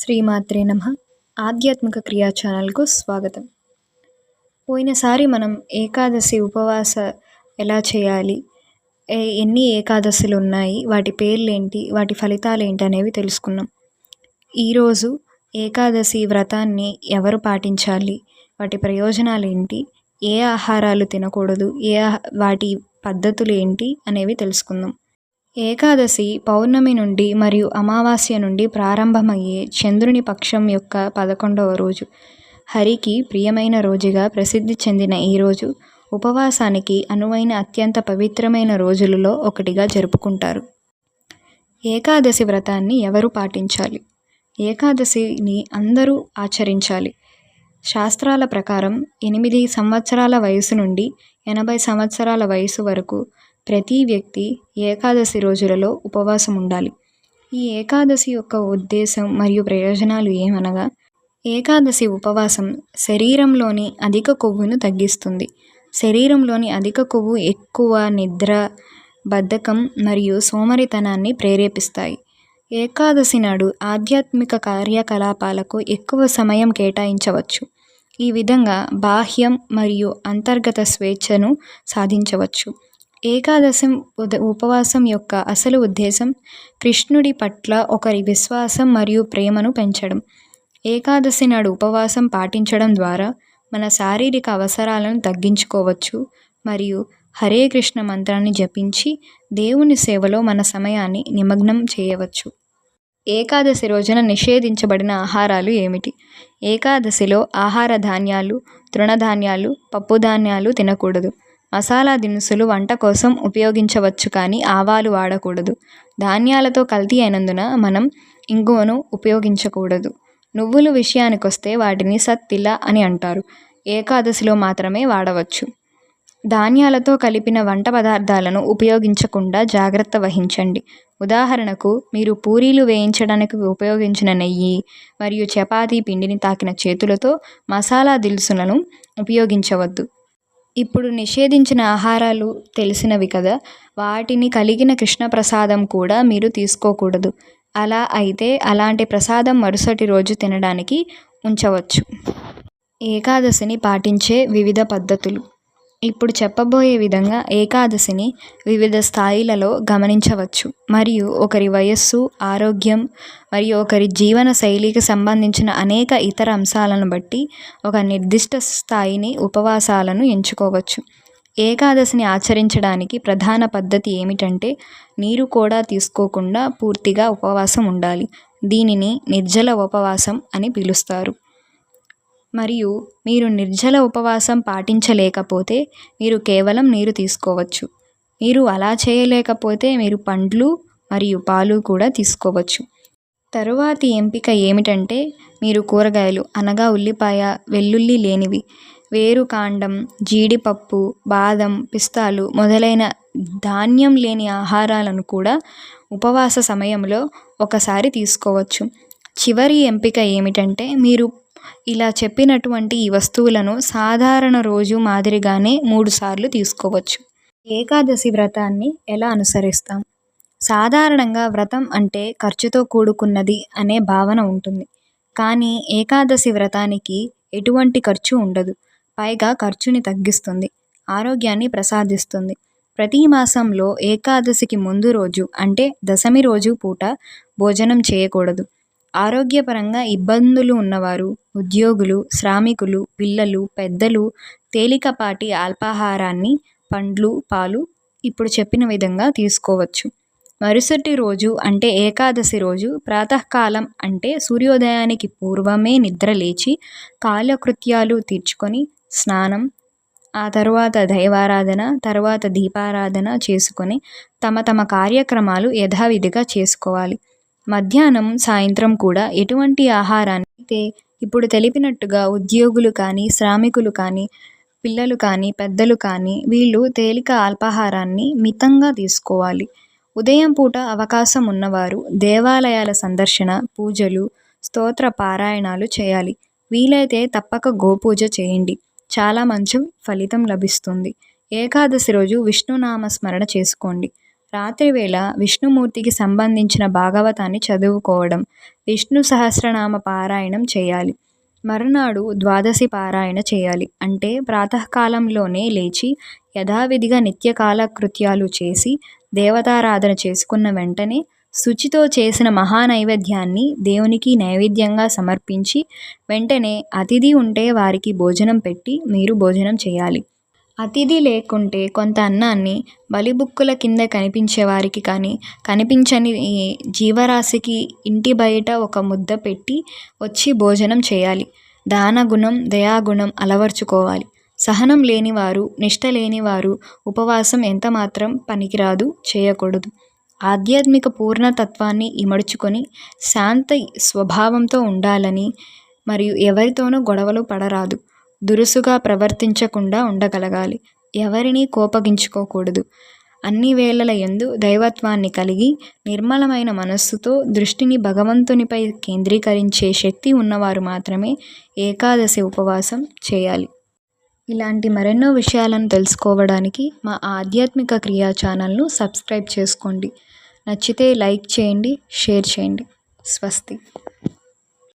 శ్రీమాత్రే నమ. ఆధ్యాత్మిక క్రియా ఛానల్కు స్వాగతం. పోయినసారి మనం ఏకాదశి ఉపవాస ఎలా చేయాలి? ఏ- ఎన్ని ఏకాదశులు ఉన్నాయి? వాటి పేర్లేంటి? వాటి ఫలితాలు ఏంటి అనేవి తెలుసుకున్నాం. ఈరోజు ఏకాదశి వ్రతాన్ని ఎవరు పాటించాలి? వాటి ప్రయోజనాలు ఏంటి ఏ ఆహారాలు తినకూడదు? ఏ వాటి పద్ధతులు ఏంటి అనేవి తెలుసుకుందాం ఏకాదశి పౌర్ణమి నుండి మరియు అమావాస్య నుండి ప్రారంభమయ్యే చంద్రుని పక్షం యొక్క పదకొండవ రోజు. హరికి ప్రియమైన రోజుగా ప్రసిద్ధి చెందిన ఈ రోజు ఉపవాసానికి అనువైన అత్యంత పవిత్రమైన రోజులలో ఒకటిగా జరుపుకుంటారు. ఏకాదశి వ్రతాన్ని ఎవరు పాటించాలి? ఏకాదశిని అందరూ ఆచరించాలి. శాస్త్రాల ప్రకారం ఎనిమిది సంవత్సరాల వయసు నుండి ఎనభై సంవత్సరాల వయసు వరకు ప్రతి వ్యక్తి ఏకాదశి రోజులలో ఉపవాసం ఉండాలి ఈ ఏకాదశి యొక్క ఉద్దేశం మరియు ప్రయోజనాలు ఏమనగా ఏకాదశి ఉపవాసం శరీరంలోని అధిక కొవ్వును తగ్గిస్తుంది. శరీరంలోని అధిక కొవ్వు ఎక్కువ నిద్ర బద్ధకం మరియు సోమరితనాన్ని ప్రేరేపిస్తాయి. ఏకాదశి నాడు ఆధ్యాత్మిక కార్యకలాపాలకు ఎక్కువ సమయం కేటాయించవచ్చు. ఈ విధంగా బాహ్యం మరియు అంతర్గత స్వేచ్ఛను సాధించవచ్చు. ఏకాదశం ఉద ఉపవాసం యొక్క అసలు ఉద్దేశం కృష్ణుడి పట్ల ఒకరి విశ్వాసం మరియు ప్రేమను పెంచడం. ఏకాదశి నాడు ఉపవాసం పాటించడం ద్వారా మన శారీరక అవసరాలను తగ్గించుకోవచ్చు మరియు హరే కృష్ణ మంత్రాన్ని జపించి దేవుని సేవలో మన సమయాన్ని నిమగ్నం చేయవచ్చు. ఏకాదశి రోజున నిషేధించబడిన ఆహారాలు ఏమిటి? ఏకాదశిలో ఆహార ధాన్యాలు తృణధాన్యాలు పప్పుధాన్యాలు తినకూడదు. మసాలా దినుసులు వంట కోసం ఉపయోగించవచ్చు కానీ ఆవాలు వాడకూడదు. ధాన్యాలతో కల్తీ అయినందున మనం ఇంగువను ఉపయోగించకూడదు. నువ్వులు విషయానికొస్తే వాటిని సత్తిల అని అంటారు. ఏకాదశిలో మాత్రమే వాడవచ్చు. ధాన్యాలతో కలిపిన వంట పదార్థాలను ఉపయోగించకుండా జాగ్రత్త వహించండి. ఉదాహరణకు మీరు పూరీలు వేయించడానికి ఉపయోగించిన నెయ్యి మరియు చపాతీ పిండిని తాకిన చేతులతో మసాలా దినుసులను ఉపయోగించవద్దు. ఇప్పుడు నిషేధించిన ఆహారాలు తెలిసినవి కదా. వాటిని కలిగిన కృష్ణ ప్రసాదం కూడా మీరు తీసుకోకూడదు. అలా అయితే అలాంటి ప్రసాదం మరుసటి రోజు తినడానికి ఉంచవచ్చు. ఏకాదశిని పాటించే వివిధ పద్ధతులు. ఇప్పుడు చెప్పబోయే విధంగా ఏకాదశిని వివిధ స్థాయిలలో గమనించవచ్చు. మరియు ఒకరి వయస్సు ఆరోగ్యం మరియు ఒకరి జీవన శైలికి సంబంధించిన అనేక ఇతర అంశాలను బట్టి ఒక నిర్దిష్ట స్థాయిని ఉపవాసాలను ఎంచుకోవచ్చు. ఏకాదశిని ఆచరించడానికి ప్రధాన పద్ధతి ఏమిటంటే నీరు కూడా తీసుకోకుండా పూర్తిగా ఉపవాసం ఉండాలి. దీనిని నిర్జల ఉపవాసం అని పిలుస్తారు. మరియు మీరు నిర్జల ఉపవాసం పాటించలేకపోతే మీరు కేవలం నీరు తీసుకోవచ్చు. మీరు అలా చేయలేకపోతే మీరు పండ్లు మరియు పాలు కూడా తీసుకోవచ్చు. తరువాతి ఎంపిక ఏమిటంటే మీరు కూరగాయలు అనగా ఉల్లిపాయ వెల్లుల్లి లేనివి వేరుకాండం జీడిపప్పు బాదం పిస్తాలు మొదలైన ధాన్యం లేని ఆహారాలను కూడా ఉపవాస సమయంలో ఒకసారి తీసుకోవచ్చు. చివరి ఎంపిక ఏమిటంటే మీరు ఇలా చెప్పినటువంటి ఈ వస్తువులను సాధారణ రోజు మాదిరిగానే మూడుసార్లు తీసుకోవచ్చు. ఏకాదశి వ్రతాన్ని ఎలా అనుసరిస్తాం? సాధారణంగా వ్రతం అంటే ఖర్చుతో కూడుకున్నది అనే భావన ఉంటుంది. కానీ ఏకాదశి వ్రతానికి ఎటువంటి ఖర్చు ఉండదు. పైగా ఖర్చుని తగ్గిస్తుంది. ఆరోగ్యాన్ని ప్రసాదిస్తుంది. ప్రతి మాసంలో ఏకాదశికి ముందు రోజు అంటే దశమి రోజు పూట భోజనం చేయకూడదు. ఆరోగ్యపరంగా ఇబ్బందులు ఉన్నవారు ఉద్యోగులు శ్రామికులు పిల్లలు పెద్దలు తేలికపాటి అల్పాహారాన్ని పండ్లు పాలు ఇప్పుడు చెప్పిన విధంగా తీసుకోవచ్చు. మరుసటి రోజు అంటే ఏకాదశి రోజు ప్రాతకాలం అంటే సూర్యోదయానికి పూర్వమే నిద్ర లేచి కాలకృత్యాలు తీర్చుకొని స్నానం ఆ తర్వాత దైవారాధన తర్వాత దీపారాధన చేసుకొని తమ తమ కార్యక్రమాలు యథావిధిగా చేసుకోవాలి. మధ్యాహ్నం సాయంత్రం కూడా ఎటువంటి ఆహారాన్ని అయితే ఇప్పుడు తెలిపినట్టుగా ఉద్యోగులు కానీ శ్రామికులు కానీ పిల్లలు కానీ పెద్దలు కానీ వీళ్ళు తేలిక అల్పాహారాన్ని మితంగా తీసుకోవాలి. ఉదయం పూట అవకాశం ఉన్నవారు దేవాలయాల సందర్శన పూజలు స్తోత్ర పారాయణాలు చేయాలి. వీలైతే తప్పక గోపూజ చేయండి. చాలా మంచి ఫలితం లభిస్తుంది. ఏకాదశి రోజు విష్ణునామ స్మరణ చేసుకోండి. రాత్రివేళ విష్ణుమూర్తికి సంబంధించిన భాగవతాన్ని చదువుకోవడం విష్ణు సహస్రనామ పారాయణం చేయాలి. మరునాడు ద్వాదశి పారాయణ చేయాలి. అంటే ప్రాతకాలంలోనే లేచి యథావిధిగా నిత్యకాల కృత్యాలు చేసి దేవతారాధన చేసుకున్న వెంటనే శుచితో చేసిన మహానైవేద్యాన్ని దేవునికి నైవేద్యంగా సమర్పించి వెంటనే అతిథి ఉంటే వారికి భోజనం పెట్టి మీరు భోజనం చేయాలి. అతిథి లేకుంటే కొంత అన్నాన్ని బలిబుక్కుల కింద కనిపించే వారికి కానీ కనిపించని జీవరాశికి ఇంటి బయట ఒక ముద్ద పెట్టి వచ్చి భోజనం చేయాలి. దానగుణం దయాగుణం అలవర్చుకోవాలి. సహనం లేనివారు నిష్ట లేనివారు ఉపవాసం ఎంతమాత్రం పనికిరాదు చేయకూడదు. ఆధ్యాత్మిక పూర్ణతత్వాన్ని ఇమడుచుకొని శాంత స్వభావంతో ఉండాలని మరియు ఎవరితోనూ గొడవలు పడరాదు. దురుసుగా ప్రవర్తించకుండా ఉండగలగాలి. ఎవరినీ కోపగించుకోకూడదు. అన్ని వేళల యందు దైవత్వాన్ని కలిగి నిర్మలమైన మనస్సుతో దృష్టిని భగవంతునిపై కేంద్రీకరించే శక్తి ఉన్నవారు మాత్రమే ఏకాదశి ఉపవాసం చేయాలి. ఇలాంటి మరెన్నో విషయాలను తెలుసుకోవడానికి మా ఆధ్యాత్మిక క్రియా ఛానల్ను సబ్స్క్రైబ్ చేసుకోండి. నచ్చితే లైక్ చేయండి షేర్ చేయండి. స్వస్తి.